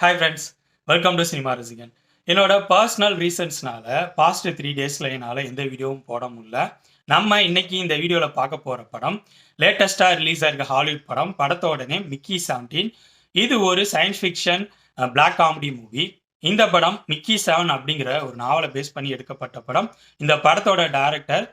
Hi friends welcome to cinema ரசிகன் என்னோட personal ரீசன்ஸ்னால past three டேஸில் என்னால் எந்த வீடியோவும் போட முடியல. நம்ம இன்னைக்கு இந்த வீடியோவில் பார்க்க போகிற படம் லேட்டஸ்ட்டாக ரிலீஸ் ஆயிருக்க ஹாலிவுட் படம் படத்தோட நேம் மிக்கி செவன்டீன் இது ஒரு science fiction black comedy movie இந்த படம் மிக்கி செவன் அப்படிங்கிற ஒரு நாவலை பேஸ் பண்ணி எடுக்கப்பட்ட படம். இந்த படத்தோட டைரக்டர்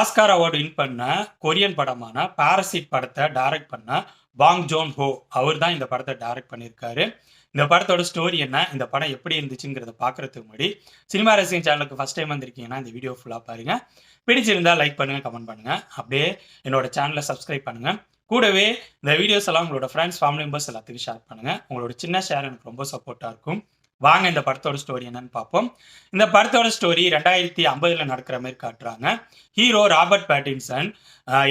ஆஸ்கார் அவார்டு வின் பண்ண கொரியன் படமான பாரசிட் படத்தை டைரக்ட் பண்ண பாங் ஜோன் ஹோ அவர் தான் இந்த படத்தை டைரக்ட் பண்ணியிருக்காரு. இந்த படத்தோட ஸ்டோரி என்ன இந்த படம் எப்படி இருந்துச்சுங்கிறத பார்க்கறதுக்கு முன்னாடி சினிமா ரசிகன் சேனலுக்கு ஃபஸ்ட் டைம் வந்திருக்கீங்கன்னா இந்த வீடியோ ஃபுல்லாக பாருங்கள் பிடிச்சிருந்தா லைக் பண்ணுங்கள் கமெண்ட் பண்ணுங்கள் அப்படியே என்னோட சேனலை சப்ஸ்கிரைப் பண்ணுங்க. கூடவே இந்த வீடியோஸ் எல்லாம் உங்களோட ஃப்ரெண்ட்ஸ் ஃபேமிலி மெம்பர்ஸ் எல்லாத்துக்கும் ஷேர் பண்ணுங்க. உங்களோட சின்ன ஷேர் எனக்கு ரொம்ப சப்போர்ட்டாக இருக்கும். வாங்க இந்த படத்தோட ஸ்டோரி என்னன்னு பார்ப்போம். இந்த படத்தோட ஸ்டோரி ரெண்டாயிரத்தி ஐம்பதுல நடக்கிற மாதிரி காட்டுறாங்க. ஹீரோ ராபர்ட் பேட்டின்சன்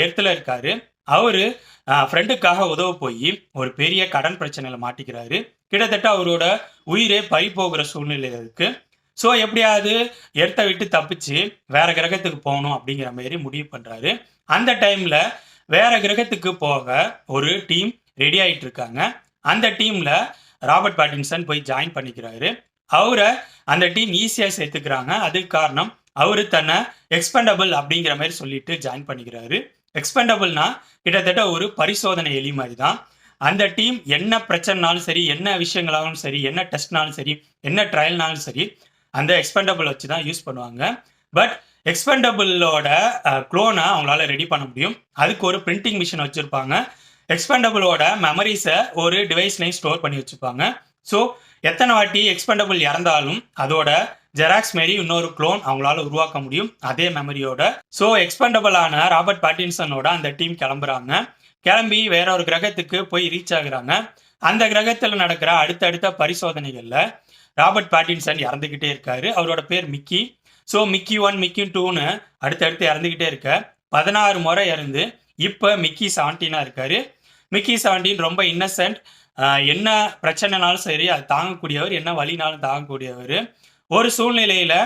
எர்த்தில் இருக்காரு. அவரு ஃப்ரெண்டுக்காக உதவ போய் ஒரு பெரிய கடன் பிரச்சனையில மாட்டிக்கிறாரு. கிட்டத்தட்ட அவரோட உயிரே பறி போகிற சூழ்நிலை இருக்கு. ஸோ எப்படியாவது எடுத்த விட்டு தப்பிச்சு வேற கிரகத்துக்கு போகணும் அப்படிங்கிற மாதிரி முடிவு பண்ணுறாரு அந்த டைம்ல வேற கிரகத்துக்கு போக ஒரு டீம் ரெடி ஆகிட்டு இருக்காங்க. அந்த டீம்ல ராபர்ட் பாட்டின்சன் போய் ஜாயின் பண்ணிக்கிறாரு. அவரை அந்த டீம் ஈஸியாக சேர்த்துக்கிறாங்க. அதுக்கு காரணம் அவர் தன்னை எக்ஸ்பெண்டபிள் அப்படிங்கிற மாதிரி சொல்லிட்டு ஜாயின் பண்ணிக்கிறாரு. எக்ஸ்பெண்டபிள்னா கிட்டத்தட்ட ஒரு பரிசோதனை எலி மாதிரி தான் அந்த டீம் என்ன பிரச்சனைனாலும் சரி என்ன விஷயங்களாலும் சரி என்ன டெஸ்ட்னாலும் சரி என்ன ட்ரையல்னாலும் சரி அந்த எக்ஸ்பெண்டபிள் வச்சு தான் யூஸ் பண்ணுவாங்க. பட் எக்ஸ்பெண்டபிளோட க்ளோனை அவங்களால ரெடி பண்ண முடியும். அதுக்கு ஒரு பிரிண்டிங் மிஷின் வச்சுருப்பாங்க. எக்ஸ்பெண்டபிளோட மெமரிஸை ஒரு டிவைஸ்லையும் ஸ்டோர் பண்ணி வச்சுருப்பாங்க ஸோ எத்தனை வாட்டி எக்ஸ்பெண்டபிள் இறந்தாலும் அதோட ஜெராக்ஸ் மாரி இன்னொரு க்ளோன் அவங்களால உருவாக்க முடியும். அதே மெமரியோட. ஸோ எக்ஸ்பெண்டபிளான ராபர்ட் பாட்டின்சனோட அந்த டீம் கிளம்புறாங்க. கிளம்பி வேற ஒரு கிரகத்துக்கு போய் ரீச் ஆகுறாங்க. அந்த கிரகத்தில் நடக்கிற அடுத்தடுத்த பரிசோதனைகளில் ராபர்ட் பாட்டின்சன் இறந்துக்கிட்டே இருக்காரு. அவரோட பேர் Mickey. So Mickey one Mickey டூன்னு அடுத்தடுத்து இறந்துக்கிட்டே இருக்க. பதினாறு முறை இறந்து இப்போ மிக்கி செவன்டீனாக இருக்காரு. மிக்கி செவன்டீன் ரொம்ப இன்னசென்ட் என்ன பிரச்சனைனாலும் சரி அது தாங்கக்கூடியவர் என்ன வழினாலும் தாங்கக்கூடியவர். ஒரு சூழ்நிலையில்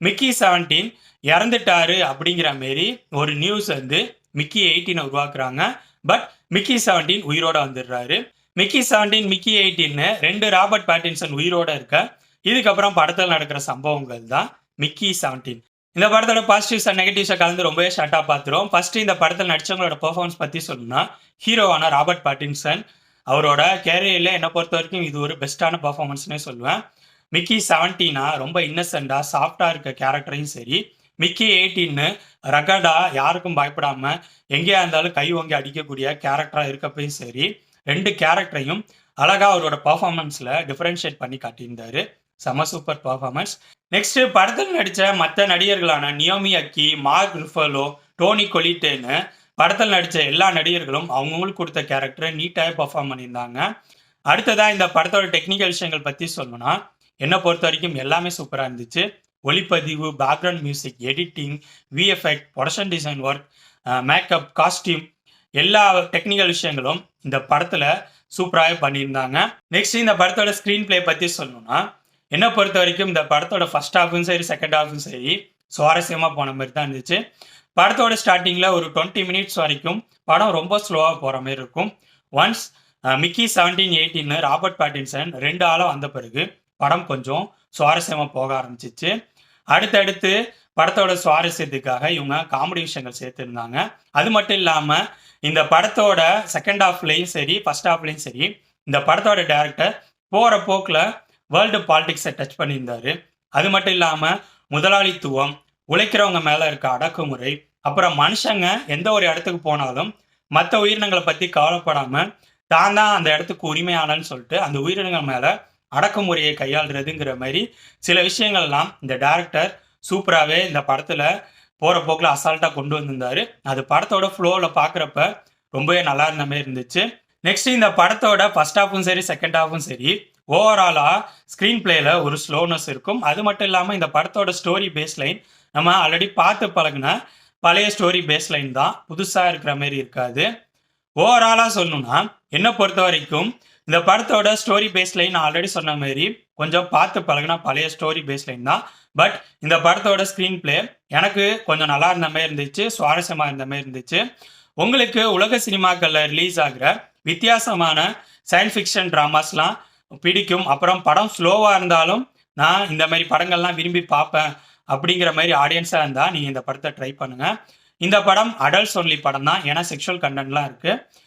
மிக்கி செவன்டீன் இறந்துட்டாரு அப்படிங்கிற மாரி ஒரு நியூஸ் வந்து மிக்கி எயிட்டீனை உருவாக்குறாங்க. பட் மிக்கி செவன்டீன் உயிரோட வந்துடுறாரு. மிக்கி செவன்டீன் மிக்கி எயிட்டீன்னு ரெண்டு ராபர்ட் பேட்டின்சன் உயிரோட இருக்க. இதுக்கப்புறம் படத்தில் நடக்கிற சம்பவங்கள் தான் மிக்கி செவன்டீன் இந்த படத்தோட பாசிட்டிவ்ஸ் அண்ட் நெகட்டிவ்ஸை கலந்து ரொம்பவே ஷார்ட்டாக பார்த்துரும் ஃபர்ஸ்ட் இந்த படத்தில் நடிச்சவங்களோட பெர்ஃபார்மன்ஸ் பற்றி சொல்லணும்னா ஹீரோவான ராபர்ட் பாட்டின்சன் அவரோட கேரியரில் என்னை பொறுத்த வரைக்கும் இது ஒரு பெஸ்ட்டான பர்ஃபார்மன்ஸ்னே சொல்லுவேன். மிக்கி செவன்டீனா ரொம்ப இன்னசென்டா சாஃப்டாக இருக்க கேரக்டரையும் சரி. மிக்கி எயிட்டீன்னு ரகடா யாருக்கும் பயப்படாம எங்கேயா இருந்தாலும் கை வாங்கி அடிக்கக்கூடிய கேரக்டராக இருக்கப்பையும் சரி ரெண்டு கேரக்டரையும் அழகா அவரோட பர்ஃபார்மன்ஸில் டிஃப்ரென்ஷியேட் பண்ணி காட்டியிருந்தாரு. செம சூப்பர் பர்ஃபார்மன்ஸ் நெக்ஸ்ட் படத்தில் நடித்த மற்ற நடிகர்களான Naomi Ackie Mark Ruffalo Toni கொலிட்டேன்னு படத்தில் நடித்த எல்லா நடிகர்களும் அவங்கவுங்களுக்கு கொடுத்த கேரக்டரை நீட்டாக பர்ஃபார்ம் பண்ணியிருந்தாங்க. அடுத்ததாக இந்த படத்தோட டெக்னிக்கல் விஷயங்கள் பற்றி சொல்லணும்னா என்னை பொறுத்த வரைக்கும் எல்லாமே சூப்பராக இருந்துச்சு. ஒளிப்பதிவு background music editing VFX production design work makeup costume எல்லா டெக்னிக்கல் விஷயங்களும் இந்த படத்தில் சூப்பராகவே பண்ணியிருந்தாங்க. நெக்ஸ்ட் இந்த படத்தோட ஸ்க்ரீன் பிளே பற்றி சொல்லணும்னா என்னை பொறுத்த வரைக்கும் இந்த படத்தோட ஃபர்ஸ்ட் ஹாஃபும் சரி செகண்ட் ஹாஃபும் சரி சுவாரஸ்யமாக போன மாதிரி தான் இருந்துச்சு. படத்தோட ஸ்டார்டிங்கில் ஒரு டுவெண்ட்டி மினிட்ஸ் வரைக்கும் படம் ரொம்ப ஸ்லோவாக போகிற மாதிரி இருக்கும். ஒன்ஸ் மிக்கி செவன்டீன் எயிட்டீன்னு ராபர்ட் பேட்டின்சன் ரெண்டு ஆளாக வந்த பிறகு படம் கொஞ்சம் சுவாரஸ்யமாக போக ஆரம்பிச்சிச்சு. அடுத்தடுத்து படத்தோட சுவாரஸ்யத்துக்காக இவங்க காமெடி விஷயங்கள் சேர்த்துருந்தாங்க. அது மட்டும் இல்லாமல் இந்த படத்தோட செகண்ட் ஹாஃப்லையும் சரி ஃபர்ஸ்ட் ஹாஃப்லையும் சரி இந்த படத்தோட டேரக்டர் போகிற போக்கில் வேர்ல்டு பாலிடிக்ஸை டச் பண்ணியிருந்தாரு. அது மட்டும் இல்லாமல் முதலாளித்துவம் உழைக்கிறவங்க மேலே இருக்க அடக்குமுறை அப்புறம் மனுஷங்க எந்த ஒரு இடத்துக்கு போனாலும் மற்ற உயிரினங்களை பற்றி கவலைப்படாமல் தான் தான் அந்த இடத்துக்கு உரிமையானன்னு சொல்லிட்டு அந்த உயிரினங்கள் மேலே அடக்குமுறையை கையாளுறதுங்கிற மாதிரி சில விஷயங்கள்லாம் இந்த டேரக்டர் சூப்பராகவே இந்த படத்தில் போகிற போக்கில் அசால்ட்டாக கொண்டு வந்திருந்தாரு. அது படத்தோட ஃப்ளோவில் பார்க்குறப்ப ரொம்பவே நல்லா இருந்த மாதிரி இருந்துச்சு. நெக்ஸ்ட் இந்த படத்தோட ஃபர்ஸ்ட் ஹாஃபும் சரி செகண்ட் ஹாஃபும் சரி ஓவராலாக ஸ்க்ரீன் பிளேயில் ஒரு ஸ்லோனஸ் இருக்கும். அது மட்டும் இல்லாமல் இந்த படத்தோட ஸ்டோரி பேஸ் லைன் நம்ம ஆல்ரெடி பார்த்து பழகின பழைய ஸ்டோரி பேஸ் லைன் தான். புதுசாக இருக்கிற மாதிரி இருக்காது. ஓவராலாக சொல்லணும்னா என்னை பொறுத்த வரைக்கும் இந்த படத்தோட ஸ்டோரி பேஸ் லைன் ஆல்ரெடி சொன்ன மாதிரி கொஞ்சம் பார்த்து பழகினா பழைய ஸ்டோரி பேஸ் லைன் தான். பட் இந்த படத்தோட ஸ்க்ரீன் பிளே எனக்கு கொஞ்சம் நல்லா இருந்த மாதிரி இருந்துச்சு சுவாரஸ்யமாக இருந்த மாதிரி இருந்துச்சு. உங்களுக்கு உலக சினிமாக்களில் ரிலீஸ் ஆகிற வித்தியாசமான சயின்ஸ் ஃபிக்ஷன் ட்ராமாஸ்லாம் பிடிக்கும். அப்புறம் படம் ஸ்லோவாக இருந்தாலும் நான் இந்த மாதிரி படங்கள்லாம் விரும்பி பார்ப்பேன் அப்படிங்கிற மாதிரி ஆடியன்ஸாக இருந்தால் நீங்கள் இந்த படத்தை ட்ரை பண்ணுங்கள் இந்த படம் அடல்ட்ஸ் ஒன்லி படம் தான். ஏன்னா செக்ஷுவல் கண்டென்ட்லாம் இருக்குது